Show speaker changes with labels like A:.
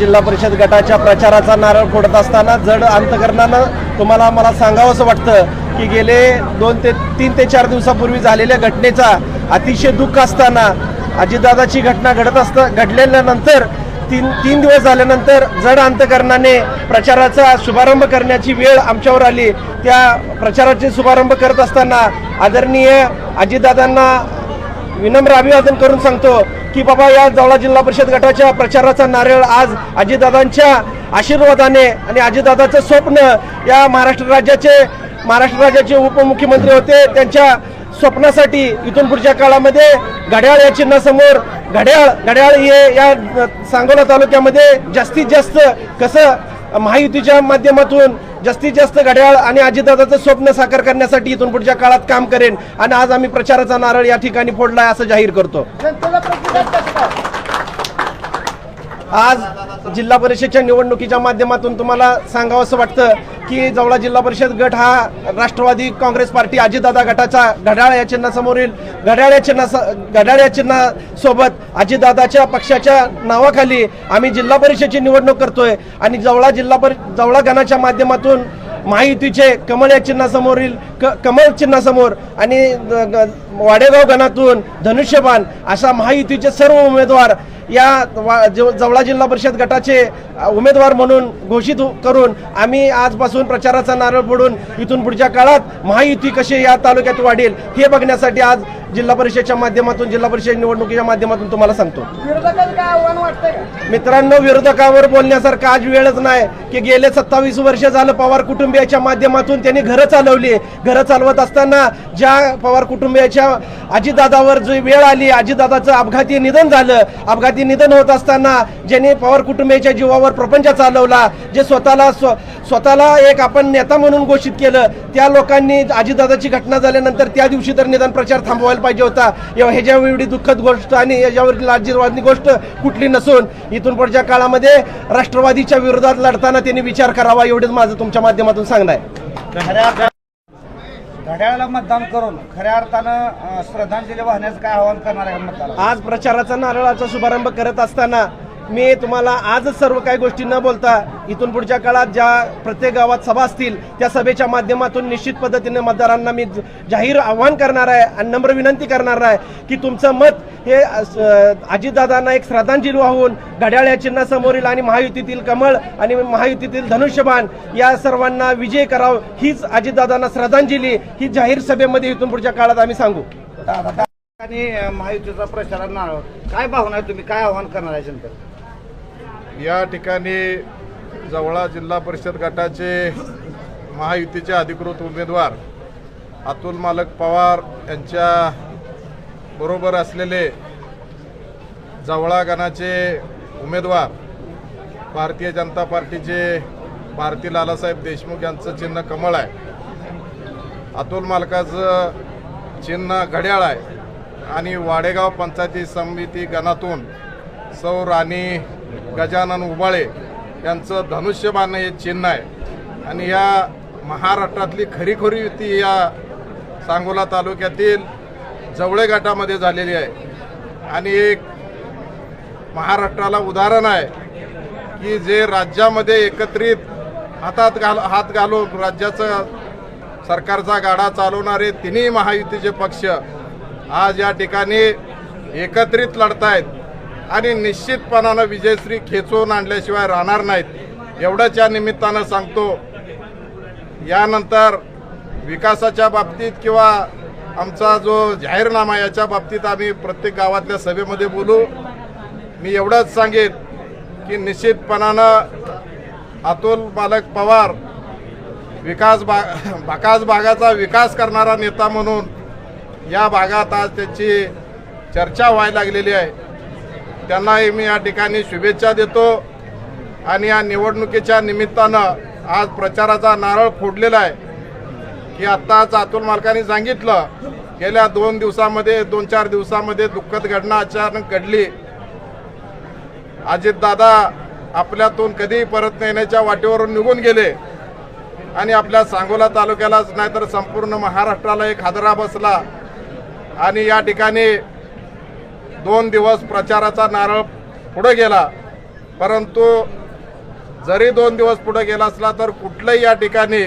A: जिल्हा परिषद गटाच्या प्रचाराचा नारळ फोडत असताना जड अंतकरणानं तुम्हाला मला सांगावंसं वाटतं की गेले दोन ते तीन ते चार दिवसापूर्वी झालेल्या घटनेचा अतिशय दुःख असताना अजितदादाची घटना घडत असता घडलेल्यानंतर तीन तीन दिवस झाल्यानंतर जड अंतकरणाने प्रचाराचा शुभारंभ करण्याची वेळ आमच्यावर आली. त्या प्रचाराचे शुभारंभ करत असताना आदरणीय अजितदादांना विनम्र अभिवादन करून सांगतो की बाबा या जवळा जिल्हा परिषद गटाच्या प्रचाराचा नारळ आज अजितदादांच्या आशीर्वादाने आणि अजितदादाचं स्वप्न या महाराष्ट्र राज्याचे महाराष्ट्र राज्याचे उपमुख्यमंत्री होते. त्यांच्या स्वप्नासाठी इथून पुढच्या काळामध्ये घड्याळ या चिन्हासमोर घड्याळ घड्याळ हे या सांगोला तालुक्यामध्ये जास्तीत जास्त कसं महायुतीच्या माध्यमातून जास्तीत जास्त घड्याळ आणि अजितदादाचं स्वप्न साकार करण्यासाठी इथून पुढच्या काळात काम करेन. आणि आज आम्ही प्रचाराचा नारळ या ठिकाणी फोडलाय असं जाहीर करतो. आज जिल्हा परिषदच्या निवडणुकीच्या माध्यमातून तुम्हाला सांगावंसं वाटतं की जवळा जिल्हा परिषद गट हा राष्ट्रवादी काँग्रेस पार्टी अजितदादा गटाचा घड्याळ या चिन्हासमोरील घड्याळ या चिन्हा घड्याळ या चिन्हासोबत अजितदादाच्या पक्षाच्या नावाखाली आम्ही जिल्हा परिषदची निवडणूक करतोय आणि जवळा जिल्हा परि जवळा गणाच्या माध्यमातून महायुतीचे कमळ या चिन्हासमोरील क कमळ चिन्हासमोर आणि ग- ग- वाडेगाव गणातून धनुष्यबाण अशा महायुतीचे सर्व उमेदवार या वा- जव- जवळा जिल्हा परिषद गटाचे उमेदवार म्हणून घोषित करून आम्ही आजपासून प्रचाराचा नारळ फोडून इथून पुढच्या काळात महायुती कशी या तालुक्यात वाढेल हे बघण्यासाठी आज जिल्हा परिषदच्या माध्यमातून जिल्हा परिषद निवडणुकीच्या माध्यमातून तुम्हाला सांगतो. मित्रांनो विरोधकावर बोलण्यासारखं आज वेळच नाही की गेले सत्तावीस वर्ष झालं पवार कुटुंबियाच्या माध्यमातून त्यांनी घरं चालवली. घरं चालवत असताना ज्या पवार कुटुंबियाच्या अजितदादावर जी वेळ आली अजितदादाचं अपघाती निधन झालं. अपघाती निधन होत असताना ज्यांनी पवार कुटुंबियाच्या जीवावर प्रपंच चालवला जे स्वतःला स्व स्वतःला एक आपण नेता म्हणून घोषित केलं त्या लोकांनी अजितदादाची घटना झाल्यानंतर त्या दिवशी तर निदान प्रचार थांबवायला पाहिजे होता. एव- ह्याच्या एवढी दुःखद गोष्ट आणि याच्यावरील आशीर्वादनी गोष्ट कुठली नसून इथून पुढच्या काळामध्ये राष्ट्रवादीच्या विरोधात लढताना त्यांनी विचार करावा एवढंच माझं तुमच्या माध्यमातून सांगणं आहे.
B: घड्याळाला मतदान करून खऱ्या अर्थानं श्रद्धांजली वाहण्याचं काय आव्हान करणार आहे
A: आज प्रचाराचा नारळाचा शुभारंभ करत असताना मी तुम्हाला आजच सर्व काही गोष्टी न बोलता इथून पुढच्या काळात ज्या प्रत्येक गावात सभा असतील त्या सभेच्या माध्यमातून निश्चित पद्धतीने मतदारांना मी जाहीर आव्हान करणार आहे आणि नम्र विनंती करणार आहे की तुमचं मत हे अजितदादांना एक श्रद्धांजली वाहून घड्याळ या चिन्हासमोरील आणि महायुतीतील कमळ आणि महायुतीतील धनुष्यबाण या सर्वांना विजय करावं हीच अजितदादांना श्रद्धांजली ही जाहीर सभेमध्ये इथून पुढच्या काळात आम्ही सांगू.
B: आणि महायुतीचा प्रचार काय भावना आहे तुम्ही? काय आव्हान करणार आहे जनतेला?
C: या ठिकाणी जवळा जिल्हा परिषद गटाचे महायुतीचे अधिकृत उमेदवार अतुल मालक पवार यांच्या बरोबर असलेले जवळा गणाचे उमेदवार भारतीय जनता पार्टीचे भारती लालासाहेब देशमुख यांचं चिन्ह कमळ आहे. अतुल मालकाचं चिन्ह घड्याळ आहे. आणि वाडेगाव पंचायती समिती गणातून सौ राणी गजानन उबाळे यांचं धनुष्यबाण हे चिन्ह आहे. आणि या महाराष्ट्रातली खरीखोरी युती या सांगोला तालुक्यातील जवळे गटामध्ये झालेली आहे. आणि एक महाराष्ट्राला उदाहरण आहे की जे राज्यामध्ये एकत्रित हातात घाल हात घालून राज्याचं सरकारचा गाडा चालवणारे तिन्ही महायुतीचे पक्ष आज या ठिकाणी एकत्रित लढतायत. आणि निश्चितपणानं विजयश्री खेचवून आणल्याशिवाय राहणार नाहीत. एवढंच या निमित्तानं सांगतो. यानंतर विकासाच्या बाबतीत किंवा आमचा जो जाहीरनामा याच्या बाबतीत आम्ही प्रत्येक गावातल्या सभेमध्ये बोलू. मी एवढंच सांगेन की निश्चितपणानं अतुल बालक पवार विकास बा बाकास भागाचा विकास करणारा नेता म्हणून या भागात आज त्याची चर्चा व्हायला लागलेली आहे. त्यांनाही मी या ठिकाणी शुभेच्छा देतो. आणि या निवडणुकीच्या निमित्तानं आज प्रचाराचा नारळ फोडलेला आहे. की आत्ताच अतुल मालकांनी सांगितलं गेल्या दोन दिवसामध्ये दोन चार दिवसामध्ये दुःखद घटना अचानक घडली. अजितदादा आपल्यातून कधी परत येण्याच्या वाटेवरून निघून गेले. आणि आपल्या सांगोला तालुक्यालाच नाही तर संपूर्ण महाराष्ट्राला एक हादरा बसला. आणि या ठिकाणी दोन दिवस प्रचाराचा नारळ पुढं गेला. परंतु जरी दोन दिवस पुढे गेला असला तर कुठलंही या ठिकाणी